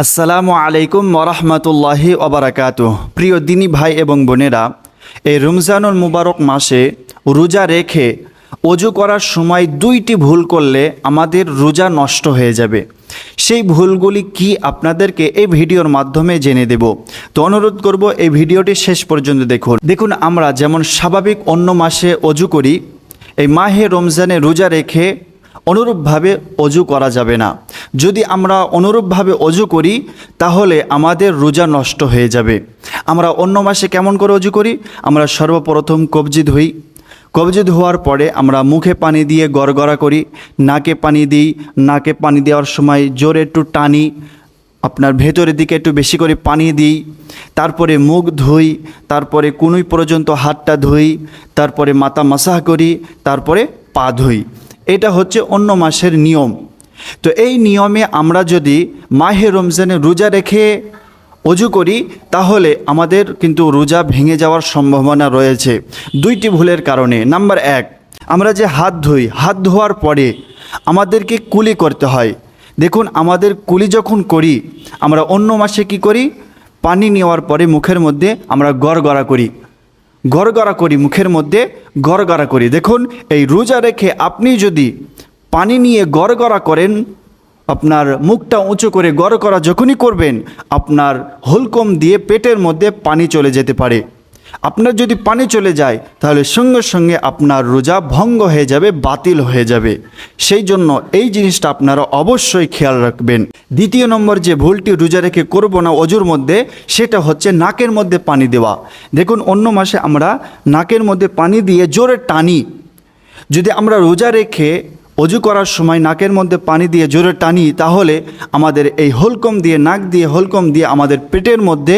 আসসালামু আলাইকুম ওরহমতুল্লাহি ওবরাকাত প্রিয় দিনী ভাই এবং বোনেরা, এই রমজানুল মুবারক মাসে রোজা রেখে অজু করার সময় দুইটি ভুল করলে আমাদের রোজা নষ্ট হয়ে যাবে। সেই ভুলগুলি কি আপনাদেরকে এই ভিডিওর মাধ্যমে জেনে দেব। তো অনুরোধ করব এই ভিডিওটি শেষ পর্যন্ত দেখুন। দেখুন, আমরা যেমন স্বাভাবিক অন্য মাসে অজু করি, এই মাহে রমজানে রোজা রেখে অনুরূপভাবে অজু করা যাবে না। যদি আমরা অনুরূপভাবে অজু করি, তাহলে আমাদের রোজা নষ্ট হয়ে যাবে। আমরা অন্য মাসে কেমন করে অজু করি? আমরা সর্বপ্রথম কবজি ধুই কবজি ধোয়ার পরে আমরা মুখে পানি দিয়ে গড়গড়া করি, নাকে পানি দিই। নাকে পানি দেওয়ার সময় জোরে একটু টানি, আপনার ভেতরের দিকে একটু বেশি করে পানি দিই। তারপরে মুখ ধুই, তারপরে কুনুই পর্যন্ত হাতটা ধুই, তারপরে মাথা মাসাহ করি, তারপরে পা ধুই। এটা হচ্ছে অন্য মাসের নিয়ম। তো এই নিয়মে আমরা যদি মাহে রমজানে রোজা রেখে অজু করি, তাহলে আমাদের কিন্তু রোজা ভেঙে যাওয়ার সম্ভাবনা রয়েছে। দুইটি ভুলের কারণে। নাম্বার এক, আমরা যে হাত ধুই, হাত ধোয়ার পরে আমাদেরকে কুলি করতে হয়। দেখুন, আমাদের কুলি যখন করি, আমরা অন্য মাসে কি করি? পানি নেওয়ার পরে মুখের মধ্যে আমরা গড়গড়া করি। গড়গড়া করি, মুখের মধ্যে গড়গড়া করি। দেখুন, এই রোজা রেখে আপনি যদি পানি নিয়ে গড়গড়া করেন, আপনার মুখটা উঁচু করে গড় করা যখনই করবেন, আপনার হলকম দিয়ে পেটের মধ্যে পানি চলে যেতে পারে। আপনার যদি পানি চলে যায়, তাহলে সঙ্গে সঙ্গে আপনার রোজা ভঙ্গ হয়ে যাবে, বাতিল হয়ে যাবে। সেই জন্য এই জিনিসটা আপনারা অবশ্যই খেয়াল রাখবেন। দ্বিতীয় নম্বর যে ভুলটি রোজা রেখে করব না অজুর মধ্যে, সেটা হচ্ছে নাকের মধ্যে পানি দেওয়া। দেখুন, অন্য মাসে আমরা নাকের মধ্যে পানি দিয়ে জোরে টানি। যদি আমরা রোজা রেখে অজু করার সময় নাকের মধ্যে পানি দিয়ে জোরে টানি, তাহলে আমাদের এই হোলকম দিয়ে, নাক দিয়ে, হলকম দিয়ে আমাদের পেটের মধ্যে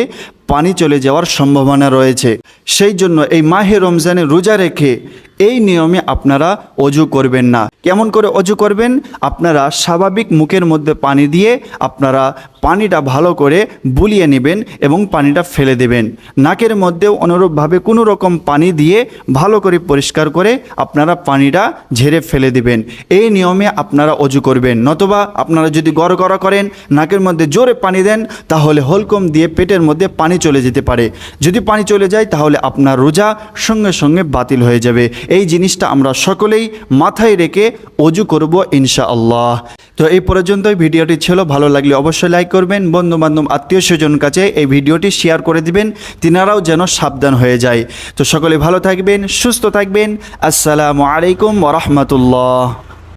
পানি চলে যাওয়ার সম্ভাবনা রয়েছে। সেই জন্য এই মাহে রমজানে রোজা রেখে এই নিয়মে আপনারা অজু করবেন না। কেমন করে অজু করবেন? আপনারা স্বাভাবিক মুখের মধ্যে পানি দিয়ে আপনারা পানিটা ভালো করে বুলিয়ে নেবেন এবং পানিটা ফেলে দেবেন। নাকের মধ্যেও অনুরূপভাবে কোনো রকম পানি দিয়ে ভালো করে পরিষ্কার করে আপনারা পানিটা ঝেড়ে ফেলে দেবেন। এই নিয়মে আপনারা অজু করবেন। নতবা আপনারা যদি গড় গড়া করেন, নাকের মধ্যে জোরে পানি দেন, তাহলে হলকম দিয়ে পেটের মধ্যে পানি চলে যেতে পারে। যদি পানি চলে যায়, তাহলে আপনার রোজা সঙ্গে সঙ্গে বাতিল হয়ে যাবে। এই জিনিসটা আমরা সকলেই মাথায় রেখে অজু করব ইনশা আল্লাহ তো এই পর্যন্তই ভিডিওটি ছিল। ভালো লাগলে অবশ্যই লাইক করবেন। বন্ধু বান্ধব আত্মীয় স্বজন কাছে এই ভিডিওটি শেয়ার করে দিবেন। তিনারাও যেন সাবধান হয়ে যায়। তো সকলে ভালো থাকবেন, সুস্থ থাকবেন। আসসালামু আলাইকুম ওরহমতুল্লাহ